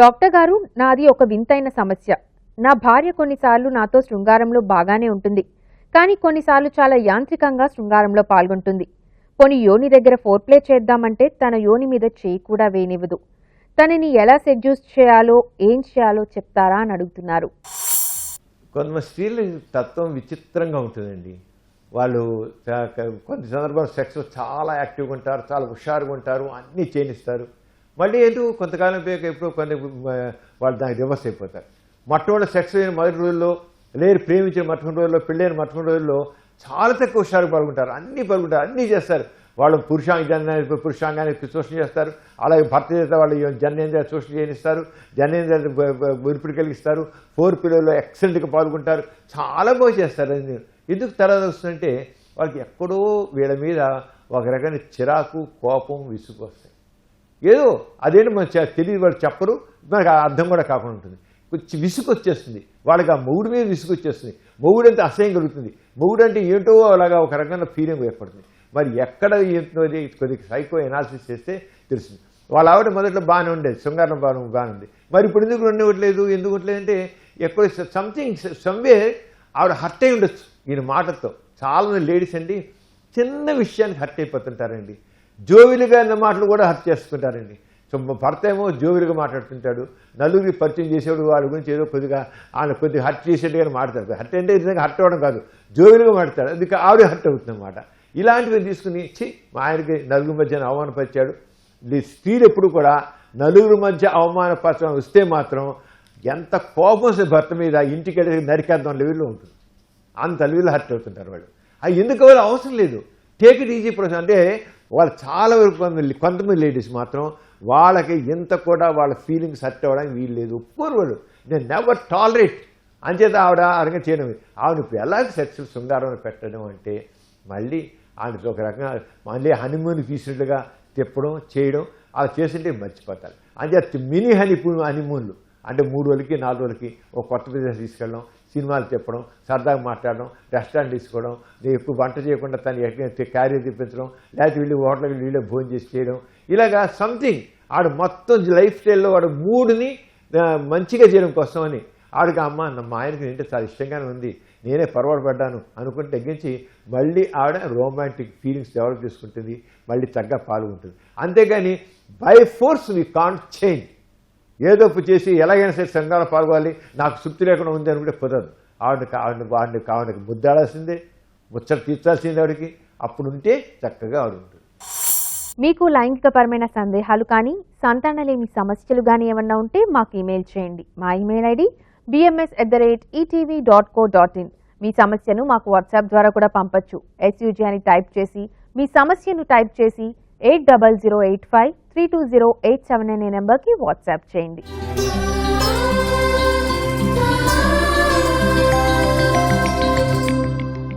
Doctor గారు నాది ఒక వింతైన సమస్య. నా భార్య కొన్నిసార్లు నాతో శృంగారంలో బాగానే ఉంటుంది. కానీ కొన్నిసార్లు చాలా యాంత్రికంగా శృంగారంలో పాల్గొంటుంది. పోని యోని దగ్గర ఫోర్ ప్లే చేద్దామంటే తన యోని మీద చేయి కూడా వేయనివ్వదు. తనని ఎలా సెడ్యూస్ చేయాలో ఏం చేయాలో చెప్తారా అని అడుగుతున్నారు. కొంతమంది స్త్రీల తత్వం విచిత్రంగా ఉంటుందండి. వాళ్ళు కొన్ని సందర్భాలు సెక్స్ చాలా యాక్టివ్గా ఉంటారు చాలా హుషారుగా ఉంటారు అన్నీ చేయిస్తారు మళ్ళీ ఎందుకు? కొంతకాలం పోయాక ఎప్పుడో కొన్ని వాళ్ళు దానికి రివర్స్ అయిపోతారు. మొట్టమొదటి సెక్స్ అయిన మొదటి రోజుల్లో లేరు ప్రేమించిన మొట్టమొదటి రోజుల్లో పెళ్ళైన మొట్టమొదటి రోజుల్లో చాలా తక్కువ హుషారు పాల్గొంటారు. అన్నీ పాల్గొంటారు అన్నీ చేస్తారు. వాళ్ళు పురుషాంగ జన పురుషాంగానికి శోషణ చేస్తారు. అలాగే భర్త చేత వాళ్ళు జన్నేంద్ర శోషణ చేయనిస్తారు జన్నేంద్ర విరుపుడు కలిగిస్తారు. ఫోర్ పిల్లల్లో ఎక్సలెంట్గా పాల్గొంటారు. చాలా బాగా చేస్తారు అది ఎందుకు తర్వాత వస్తుందంటే వాళ్ళకి ఎక్కడో వీళ్ళ మీద ఒక రకమైన చిరాకు కోపం విసుగు వస్తాయి. ఏదో అదేంటి మన తెలియదు వాళ్ళు చెప్పరు. మనకు ఆ అర్థం కూడా కాకుండా ఉంటుంది. కొంచెం విసుగు వచ్చేస్తుంది వాళ్ళకి ఆ మొగుడు మీద విసుగు వచ్చేస్తుంది మొగుడు అంటే అసహ్యం కలుగుతుంది. మొగుడు అంటే ఏంటో అలాగా ఒక రకంగా ఫీలింగ్ ఏర్పడుతుంది. మరి ఎక్కడ ఏంటో అది కొద్దిగా సైకో ఎనాలిసిస్ చేస్తే తెలుస్తుంది. వాళ్ళ ఆవిడ మొదట్లో బాగానే ఉండేది. శృంగారం బాగా బాగానే ఉంది మరి ఇప్పుడు ఎందుకు ఉండవట్లేదు ఎందుకు ఉండలేదంటే ఎక్కడ సంథింగ్ సమ్వే ఆవిడ హర్ట్ అయి ఉండొచ్చు. ఈయన మాటతో చాలా మంది లేడీస్ అండి చిన్న విషయానికి హర్ట్ అయిపోతుంటారండి. జోవిలుగా అన్న మాటలు కూడా హత్య చేసుకుంటారండి సో భర్త ఏమో జోవిలుగా మాట్లాడుతుంటాడు. నలుగురికి పరిచయం చేసేవాడు వాడి గురించి ఏదో కొద్దిగా ఆయన కొద్దిగా హర్ట్ చేసేట్టుగా మాట్లాడతాడు. హర్ట్ అంటే నిజంగా హర్ట్ అవ్వడం కాదు జోవిలుగా మాట్లాడతాడు. అందుకే ఆవిడ హర్ట్ అవుతుందన్నమాట. ఇలాంటివి తీసుకుని చి మా ఆయనకి నలుగురి మధ్య అవమానపరిచాడు. స్త్రీలు ఎప్పుడు కూడా నలుగురి మధ్య అవమానపరచడం వస్తే మాత్రం ఎంత కోపం భర్త మీద ఇంటికి వెళ్ళి నరికేద్దాం లెవెల్లో ఉంటుంది. అంత లెవెల్లో హర్ట్ అవుతుంటారు వాళ్ళు. అది ఎందుకు వాళ్ళు అవసరం లేదు. టేక్ ఇట్ ఈజీ ప్రొసెస్ అంటే వాళ్ళు చాలా వరకు కొంతమంది కొంతమంది లేడీస్ మాత్రం వాళ్ళకి ఇంత కూడా వాళ్ళ ఫీలింగ్స్ హర్ట్ అవ్వడానికి వీలు లేదు. ఒప్పుకోరు నేను నెవర్ టాలరేట్ అంచేత ఆవిడ అరగా చేయడం ఆవిడ ఇప్పుడు ఎలాంటి సెక్స్ శృంగారం పెట్టడం అంటే మళ్ళీ ఆవిడకి ఒక రకంగా మళ్ళీ హనీమూన్ తీసినట్లుగా తిప్పడం చేయడం అలా చేసింటే మర్చిపోతారు. అంచేత మినీ హనీమూన్ హనీమూన్లు అంటే మూడు రోజులకి నాలుగు రోజులకి ఒక కొత్త ప్రదేశం తీసుకెళ్ళడం సినిమాలు తిప్పడం సరదాగా మాట్లాడడం రెస్టారెంట్ తీసుకోవడం నేను ఎక్కువ వంట చేయకుండా తను ఎక్కడ క్యారీ తెప్పించడం లేకపోతే వీళ్ళు హోటల్కి వీళ్ళే భోజనం చేసి చేయడం. ఇలాగా సంథింగ్ ఆడు మొత్తం లైఫ్ స్టైల్లో వాడు మూడుని మంచిగా చేయడం కోసం అని ఆడికి అమ్మ నా మా ఆయనకి ఏంటంటే చాలా ఇష్టంగానే ఉంది. నేనే పొరపాటు పడ్డాను అనుకుని తగ్గించి మళ్ళీ ఆవిడ రొమాంటిక్ ఫీలింగ్స్ డెవలప్ చేసుకుంటుంది. మళ్ళీ తగ్గ పాల్గొంటుంది. అంతేగాని by force we can't change ఏదో చేసి ఎలాగైనా సరే సంఘాలు పాల్గొవాలి నాకు తృప్తి లేకుండా ఉంది అనుకుంటే కుదరదు. ఆవిడ ఆవిడ ఆవిడకి ఆవిడకి ముద్దాడాల్సిందే. ముచ్చట తీర్చాల్సిందే ఆవిడకి. అప్పుడు ఉంటే చక్కగా ఆవిడ ఉంటుంది. మీకు లైంగికపరమైన సందేహాలు కానీ సంతానలేమి సమస్యలు కానీ ఏమన్నా ఉంటే మాకు ఇమెయిల్ చేయండి. మా email ID BMS at the rate ETV dot co dot in మీ సమస్యను మాకు వాట్సాప్ ద్వారా కూడా పంపచ్చు. ఎస్యూజీ అని టైప్ చేసి మీ సమస్యను టైప్ చేసి eight double zero eight five three two zero eight seven అనే నెంబర్కి వాట్సాప్ చేయండి.